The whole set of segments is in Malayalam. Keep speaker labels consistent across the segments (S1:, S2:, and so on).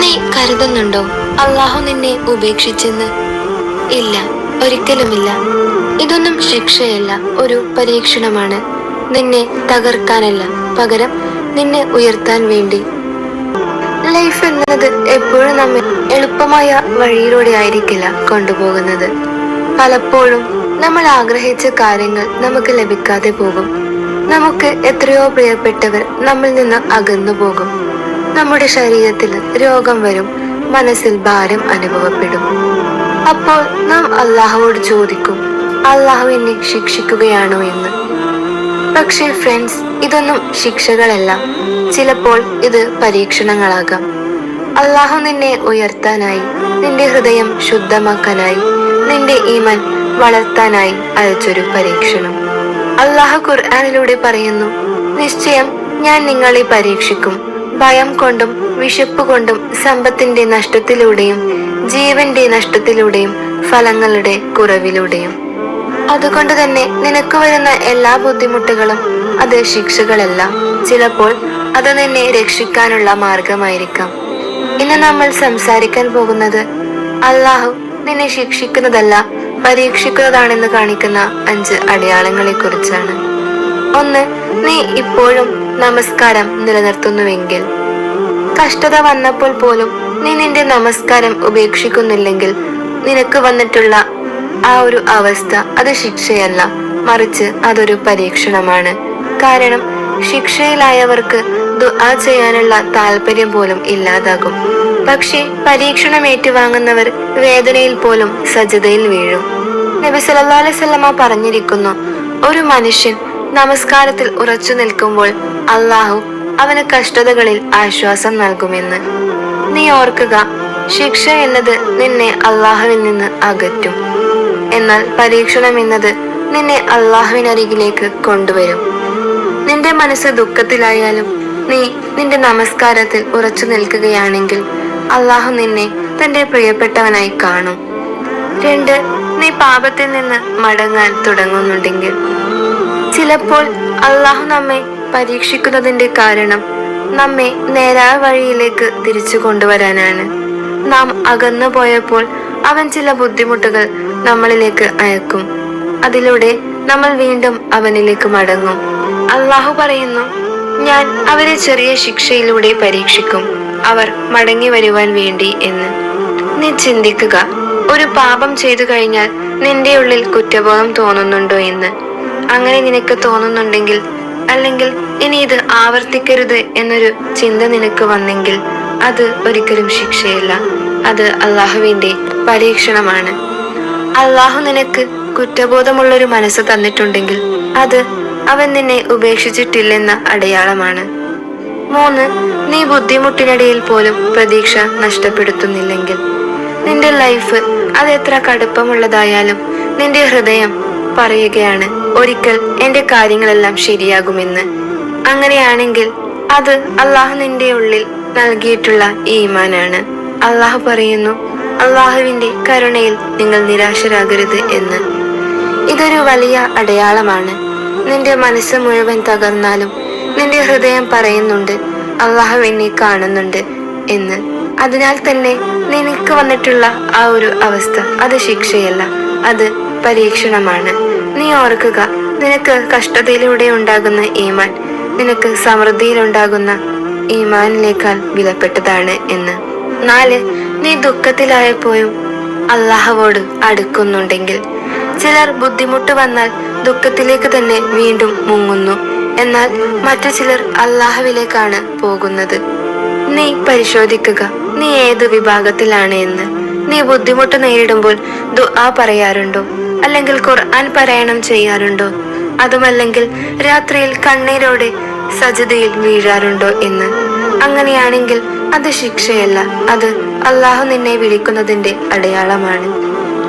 S1: നീ കരുതുന്നുണ്ടോ? അള്ളാഹു നിന്നെ ഉപേക്ഷിച്ചെന്ന്? ഇല്ല ഒരിക്കലുമില്ല. ഇതൊന്നും ശിക്ഷയല്ല ഒരു പരീക്ഷണമാണ്. നിന്നെ തകർക്കാനല്ല പകരം നിന്നെ ഉയർത്താൻ വേണ്ടി. ലൈഫ് എന്നത് എപ്പോഴും നമ്മൾ എളുപ്പമായ വഴിയിലൂടെ ആയിരിക്കില്ല കൊണ്ടുപോകുന്നത്. പലപ്പോഴും നമ്മൾ ആഗ്രഹിച്ച കാര്യങ്ങൾ നമുക്ക് ലഭിക്കാതെ പോകും. നമുക്ക് എത്രയോ പ്രിയപ്പെട്ടവർ നമ്മിൽ നിന്ന് അകന്നു പോകും നമ്മുടെ ശരീരത്തിൽ രോഗം വരും മനസ്സിൽ ഭാരം അനുഭവപ്പെടും. അപ്പോൾ നാം അള്ളാഹുവോട് ചോദിക്കും അള്ളാഹു എന്നെ ശിക്ഷിക്കുകയാണോ എന്ന്? പക്ഷേ ഫ്രണ്ട്സ് ഇതൊന്നും ശിക്ഷകളല്ല. ചിലപ്പോൾ ഇത് പരീക്ഷണങ്ങളാകാം. അള്ളാഹു നിന്നെ ഉയർത്താനായി നിന്റെ ഹൃദയം ശുദ്ധമാക്കാനായി നിന്റെ ഈമൻ വളർത്താനായി അയച്ചൊരു പരീക്ഷണം. അള്ളാഹു ഖുർആാനിലൂടെ പറയുന്നു നിശ്ചയം ഞാൻ നിങ്ങളെ പരീക്ഷിക്കും. ഭയം കൊണ്ടും വിശപ്പ് കൊണ്ടും സമ്പത്തിന്റെ നഷ്ടത്തിലൂടെയും ജീവന്റെ നഷ്ടത്തിലൂടെയും ഫലങ്ങളുടെ കുറവിലൂടെയും. അതുകൊണ്ട് തന്നെ നിനക്ക് വരുന്ന എല്ലാ ബുദ്ധിമുട്ടുകളും അത് ശിക്ഷകളല്ല ചിലപ്പോൾ അത് നിന്നെ രക്ഷിക്കാനുള്ള മാർഗമായിരിക്കാം. ഇന്ന് നമ്മൾ സംസാരിക്കാൻ പോകുന്നത് അള്ളാഹു നിന്നെ ശിക്ഷിക്കുന്നതല്ല പരീക്ഷിക്കുന്നതാണെന്ന് കാണിക്കുന്ന അഞ്ച് അടയാളങ്ങളെ കുറിച്ചാണ് ഒന്ന് നീ ഇപ്പോഴും നമസ്കാരം നിലനിർത്തുന്നുവെങ്കിൽ. കഷ്ടത വന്നപ്പോൾ പോലും നീ നിന്റെ നമസ്കാരം ഉപേക്ഷിക്കുന്നില്ലെങ്കിൽ നിനക്ക് വന്നിട്ടുള്ള ആ ഒരു അവസ്ഥ അത് ശിക്ഷയല്ല. മറിച്ച് അതൊരു പരീക്ഷണമാണ്. കാരണം ശിക്ഷയിലായവർക്ക് ദുആ ചെയ്യാനുള്ള താല്പര്യം പോലും ഇല്ലാതാകും. പക്ഷേ പരീക്ഷണം ഏറ്റുവാങ്ങുന്നവർ വേദനയിൽ പോലും സജ്ജതയിൽ വീഴും. നബി അലൈഹി വസല്ലമ പറഞ്ഞിരിക്കുന്നു ഒരു മനുഷ്യൻ നമസ്കാരത്തിൽ ഉറച്ചു നിൽക്കുമ്പോൾ അള്ളാഹു അവന് കഷ്ടതകളിൽ ആശ്വാസം നൽകുമെന്ന്. നീ ഓർക്കുക ശിക്ഷ എന്നത് നിന്നെ അള്ളാഹുവിൽ നിന്ന് അകറ്റും. എന്നാൽ പരീക്ഷണം എന്നത് നിന്നെ അള്ളാഹുവിനരികിലേക്ക് കൊണ്ടുവരും. നിന്റെ മനസ്സ് ദുഃഖത്തിലായാലും നീ നിന്റെ നമസ്കാരത്തിൽ ഉറച്ചു നിൽക്കുകയാണെങ്കിൽ അള്ളാഹു നിന്നെ തന്റെ പ്രിയപ്പെട്ടവനായി കാണും. രണ്ട് നീ പാപത്തിൽ നിന്ന് മടങ്ങാൻ തുടങ്ങുന്നുണ്ടെങ്കിൽ ചിലപ്പോൾ അള്ളാഹു നമ്മെ പരീക്ഷിക്കുന്നതിന്റെ കാരണം നമ്മെ നേരായ വഴിയിലേക്ക് തിരിച്ചു കൊണ്ടുവരാനാണ്. നാം അകന്നു പോയപ്പോൾ അവൻ ചില ബുദ്ധിമുട്ടുകൾ നമ്മളിലേക്ക് അയക്കും. അതിലൂടെ നമ്മൾ വീണ്ടും അവനിലേക്ക് മടങ്ങും. അള്ളാഹു പറയുന്നു ഞാൻ അവരെ ചെറിയ ശിക്ഷയിലൂടെ പരീക്ഷിക്കും. അവർ മടങ്ങി വരുവാൻ വേണ്ടി എന്ന്. നീ ചിന്തിക്കുക ഒരു പാപം ചെയ്തു കഴിഞ്ഞാൽ നിന്റെ ഉള്ളിൽ കുറ്റബോധം തോന്നുന്നുണ്ടോ എന്ന്. അങ്ങനെ നിനക്ക് തോന്നുന്നുണ്ടെങ്കിൽ അല്ലെങ്കിൽ ഇനി ഇത് ആവർത്തിക്കരുത് എന്നൊരു ചിന്ത നിനക്ക് വന്നെങ്കിൽ അത് ഒരിക്കലും ശിക്ഷയല്ല. അത് അള്ളാഹുവിന്റെ പരീക്ഷണമാണ്. അള്ളാഹു നിനക്ക് കുറ്റബോധമുള്ളൊരു മനസ്സ് തന്നിട്ടുണ്ടെങ്കിൽ അത് അവൻ നിന്നെ ഉപേക്ഷിച്ചിട്ടില്ലെന്ന അടയാളമാണ്. മൂന്ന് നീ ബുദ്ധിമുട്ടിനിടയിൽ പോലും പ്രതീക്ഷ നഷ്ടപ്പെടുത്തുന്നില്ലെങ്കിൽ. നിന്റെ ലൈഫ് അത് എത്ര കടുപ്പമുള്ളതായാലും നിന്റെ ഹൃദയം പറയുകയാണ് ഒരിക്കൽ എന്റെ കാര്യങ്ങളെല്ലാം ശരിയാകുമെന്ന്. അങ്ങനെയാണെങ്കിൽ അത് അള്ളാഹു നിന്റെ ഉള്ളിൽ നൽകിയിട്ടുള്ള ഈമാനാണ്. അള്ളാഹു പറയുന്നു അള്ളാഹുവിന്റെ കരുണയിൽ നിങ്ങൾ നിരാശരാകരുത് എന്ന്. ഇതൊരു വലിയ അടയാളമാണ്. നിന്റെ മനസ്സ് മുഴുവൻ തകർന്നാലും നിന്റെ ഹൃദയം പറയുന്നുണ്ട് അള്ളാഹു എന്നെ കാണുന്നുണ്ട് എന്ന്. അതിനാൽ തന്നെ നിനക്ക് വന്നിട്ടുള്ള ആ ഒരു അവസ്ഥ അത് ശിക്ഷയല്ല അത് പരീക്ഷണമാണ്. നീ ഓർക്കുക നിനക്ക് കഷ്ടതയിലൂടെ ഉണ്ടാകുന്ന ഈമാൻ നിനക്ക് സമൃദ്ധിയിലുണ്ടാകുന്ന ഈമാനിനേക്കാൾ വിലപ്പെട്ടതാണ് എന്ന്. നാല് നീ ദുഃഖത്തിലായപ്പോഴും അള്ളാഹുവോട് അടുക്കുന്നുണ്ടെങ്കിൽ. ചിലർ ബുദ്ധിമുട്ട് വന്നാൽ ദുഃഖത്തിലേക്ക് തന്നെ വീണ്ടും മുങ്ങുന്നു. എന്നാൽ മറ്റു ചിലർ അള്ളാഹുവിലേക്കാണ് പോകുന്നത്. നീ പരിശോധിക്കുക നീ ഏത് വിഭാഗത്തിലാണ് എന്ന്. നീ ബുദ്ധിമുട്ട് നേരിടുമ്പോൾ ദുആ പറയാറുണ്ടോ? അല്ലെങ്കിൽ ഖുർആൻ പാരായണം ചെയ്യാറുണ്ടോ? അതുമല്ലെങ്കിൽ രാത്രിയിൽ കണ്ണീരോടെ സജതയിൽ വീഴാറുണ്ടോ എന്ന്? അങ്ങനെയാണെങ്കിൽ അത് ശിക്ഷയല്ല. അത് അള്ളാഹു നിന്നെ വിളിക്കുന്നതിന്റെ അടയാളമാണ്.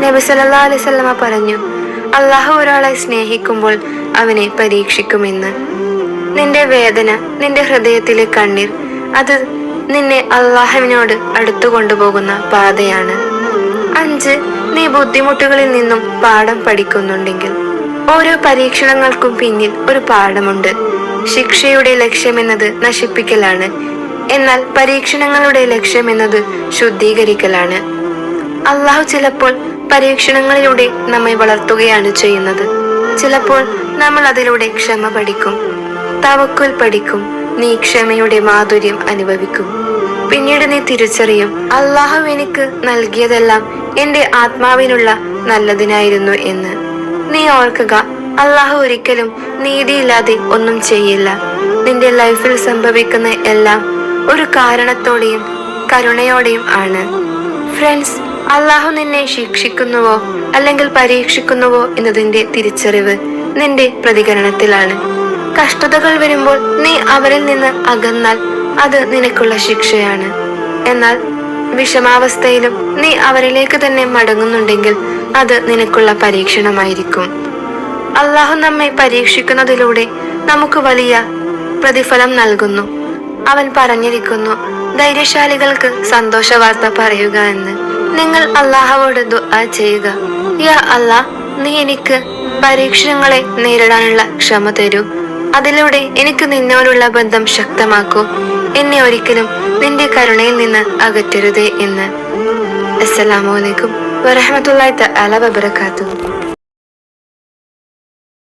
S1: നബി സല്ലാ അലൈഹി വസല്ലമ പറഞ്ഞു അള്ളാഹു ഒരാളെ സ്നേഹിക്കുമ്പോൾ അവനെ പരീക്ഷിക്കുമെന്ന്. നിന്റെ വേദന നിന്റെ ഹൃദയത്തിലെ കണ്ണീർ അത് നിന്നെ അള്ളാഹുവിനോട് അടുത്തു കൊണ്ടുപോകുന്ന പാതയാണ്. അഞ്ച് നീ ബുദ്ധിമുട്ടുകളിൽ നിന്നും പാഠം പഠിക്കുന്നുണ്ടെങ്കിൽ ഓരോ പരീക്ഷണങ്ങൾക്കും പിന്നിൽ ഒരു പാഠമുണ്ട്. ശിക്ഷയുടെ ലക്ഷ്യമെന്നത് നശിപ്പിക്കലാണ്. എന്നാൽ പരീക്ഷണങ്ങളുടെ ലക്ഷ്യമെന്നത് ശുദ്ധീകരിക്കലാണ്. അള്ളാഹു ചിലപ്പോൾ പരീക്ഷണങ്ങളിലൂടെ നമ്മെ വളർത്തുകയാണ് ചെയ്യുന്നത്. ചിലപ്പോൾ നമ്മൾ അതിലൂടെ ക്ഷമ പഠിക്കും തവക്കുൽ പഠിക്കും നീ ക്ഷമയുടെ മാധുര്യം അനുഭവിക്കും. പിന്നീട് നീ തിരിച്ചറിയും അള്ളാഹു എനിക്ക് നൽകിയതെല്ലാം എന്റെ ആത്മാവിനുള്ള നല്ലതിനായിരുന്നു എന്ന്. നീ ഓർക്കുക അള്ളാഹു ഒരിക്കലും നീതിയില്ലാതെ ഒന്നും ചെയ്യില്ല. നിന്റെ ലൈഫിൽ സംഭവിക്കുന്ന എല്ലാം ഒരു കാരണത്തോടെയും കരുണയോടെയും ആണ്. ഫ്രണ്ട്സ് അള്ളാഹു നിന്നെ ശിക്ഷിക്കുന്നുവോ അല്ലെങ്കിൽ പരീക്ഷിക്കുന്നുവോ എന്നതിന്റെ തിരിച്ചറിവ് നിന്റെ പ്രതികരണത്തിലാണ്. കഷ്ടതകൾ വരുമ്പോൾ നീ അവരിൽ നിന്ന് അകന്നാൽ അത് നിനക്കുള്ള ശിക്ഷയാണ്. എന്നാൽ വിഷമാവസ്ഥയിലും നീ അവരിലേക്ക് തന്നെ മടങ്ങുന്നുണ്ടെങ്കിൽ അത് നിനക്കുള്ള പരീക്ഷണമായിരിക്കും. അള്ളാഹു നമ്മെ പരീക്ഷിക്കുന്നതിലൂടെ നമുക്ക് വലിയ പ്രതിഫലം നൽകുന്നു. അവൻ പറഞ്ഞിരിക്കുന്നു ധൈര്യശാലികൾക്ക് സന്തോഷ വാർത്ത പറയുക എന്ന്. നിങ്ങൾ അള്ളാഹുവോട് ദുആ ചെയ്യുക. യാ അല്ലാ നീ എനിക്ക് പരീക്ഷണങ്ങളെ നേരിടാനുള്ള ക്ഷമ തരൂ. അതിലൂടെ എനിക്ക് നിന്നോടുള്ള ബന്ധം ശക്തമാക്കൂ. എന്നെ ഒരിക്കലും നിന്റെ കരുണയിൽ നിന്ന് അകറ്റരുതേ എന്ന്. അസ്സലാമലൈക്കും അലൈക്കും അല വബർക്കാത്തു